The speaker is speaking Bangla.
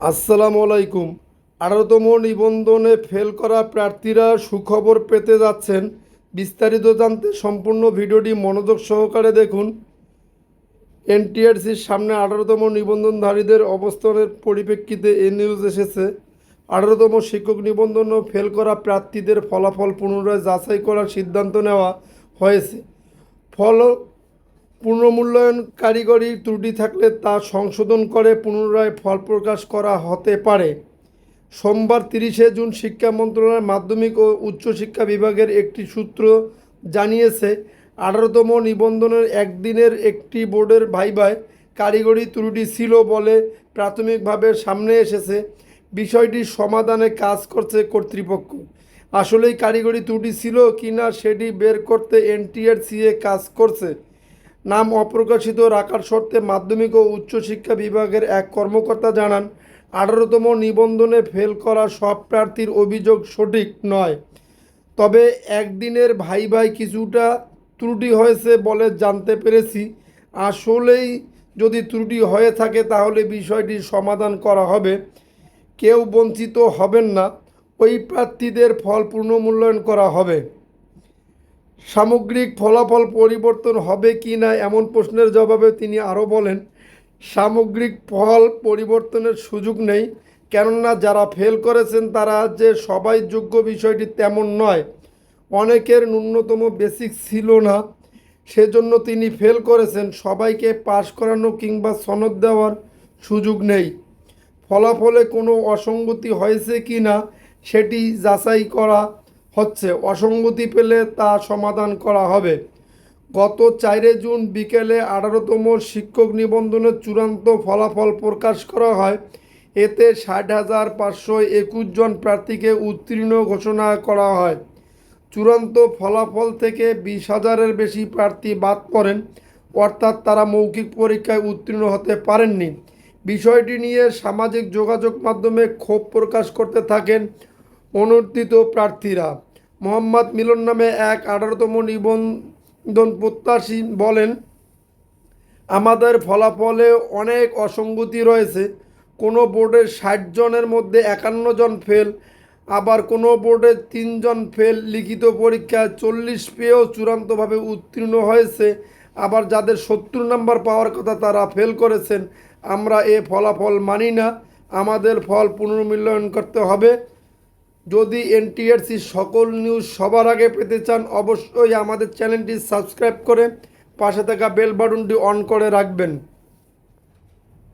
আসসালামু আলাইকুম। আঠারোতম নিবন্ধনে ফেল করা প্রার্থীরা সুখবর পেতে যাচ্ছেন। বিস্তারিত জানতে সম্পূর্ণ ভিডিওটি মনোযোগ সহকারে দেখুন। এনটিআরসির সামনে আঠারোতম নিবন্ধনধারীদের অবস্থানের পরিপ্রেক্ষিতে এ নিউজ এসেছে। আঠারোতম শিক্ষক নিবন্ধন ফেল করা প্রার্থীদের ফলাফল পুনরায় যাচাই করার সিদ্ধান্ত নেওয়া হয়েছে। ফল পুনর্মূল্যায়ন কারিগরি ত্রুটি থাকলে তা সংশোধন করে পুনরায় ফল প্রকাশ করা হতে পারে। সোমবার তিরিশে জুন শিক্ষা মন্ত্রণালয়ের মাধ্যমিক ও উচ্চশিক্ষা বিভাগের একটি সূত্র জানিয়েছে, আঠারোতম নিবন্ধনের একদিনের একটি বোর্ডের ভাইভায় কারিগরি ত্রুটি ছিল বলে প্রাথমিকভাবে সামনে এসেছে। বিষয়টি সমাধানে কাজ করছে কর্তৃপক্ষ। আসলেই কারিগরি ত্রুটি ছিল কিনা সেটি বের করতে এনটিআরসিএ কাজ করছে। নাম অপ্রকাশিত রাখার শর্তে মাধ্যমিক ও উচ্চশিক্ষা বিভাগের এক কর্মকর্তা জানান, আঠারোতম নিবন্ধনে ফেল করা সব প্রার্থীর অভিযোগ সঠিক নয়। তবে একদিনের ভাই ভাই কিছুটা ত্রুটি হয়েছে বলে জানতে পেরেছি। আসলেই যদি ত্রুটি হয়ে থাকে তাহলে বিষয়টি সমাধান করা হবে। কেউ বঞ্চিত হবেন না। ওই প্রার্থীদের ফল পুনর্মূল্যায়ন করা হবে। সামগ্রিক ফলাফল পরিবর্তন হবে কি না এমন প্রশ্নের জবাবে তিনি আরও বলেন, সামগ্রিক ফল পরিবর্তনের সুযোগ নেই, কেননা যারা ফেল করেছেন তারা যে সবাই যোগ্য বিষয়টি তেমন নয়। অনেকের ন্যূনতম বেসিক ছিল না, সেজন্য তিনি ফেল করেছেন, সবাইকে পাশ করানো কিংবা সনদ দেওয়ার সুযোগ নেই। ফলাফলে কোনো অসঙ্গতি হয়েছে কি না সেটি যাচাই করা হচ্ছে, অসঙ্গতি পেলে তা সমাধান করা হবে। গত চারে জুন বিকেলে আঠারোতম শিক্ষক নিবন্ধনের চূড়ান্ত ফলাফল প্রকাশ করা হয়। এতে ষাট হাজার পাঁচশো একুশ জন প্রার্থীকে উত্তীর্ণ ঘোষণা করা হয়। চূড়ান্ত ফলাফল থেকে বিশ হাজারের বেশি প্রার্থী বাদ পড়েন, অর্থাৎ তারা মৌখিক পরীক্ষায় উত্তীর্ণ হতে পারেননি। বিষয়টি নিয়ে সামাজিক যোগাযোগ মাধ্যমে ক্ষোভ প্রকাশ করতে থাকেন অনুর্দিত প্রার্থীরা। মোহাম্মদ মিলন নামে এক আঠারোতম নিবন্ধন প্রত্যাশী বলেন, আমাদের ফলাফলে অনেক অসঙ্গতি রয়েছে। কোনো বোর্ডের ষাট জনের মধ্যে একান্ন জন ফেল, আবার কোনো বোর্ডে তিনজন ফেল। লিখিত পরীক্ষায় চল্লিশ পেয়েও চূড়ান্তভাবে উত্তীর্ণ হয়েছে। আবার যাদের সত্তর নাম্বার পাওয়ার কথা তারা ফেল করেছেন। আমরা এ ফলাফল মানি না। আমাদের ফল পুনর্মূল্যায়ন করতে হবে। যদি এনটিআরসি সকল নিউজ সবার আগে পেতে চান, অবশ্যই আমাদের চ্যানেলটি সাবস্ক্রাইব করে পাশে থাকা বেল বাটনটি অন করে রাখবেন।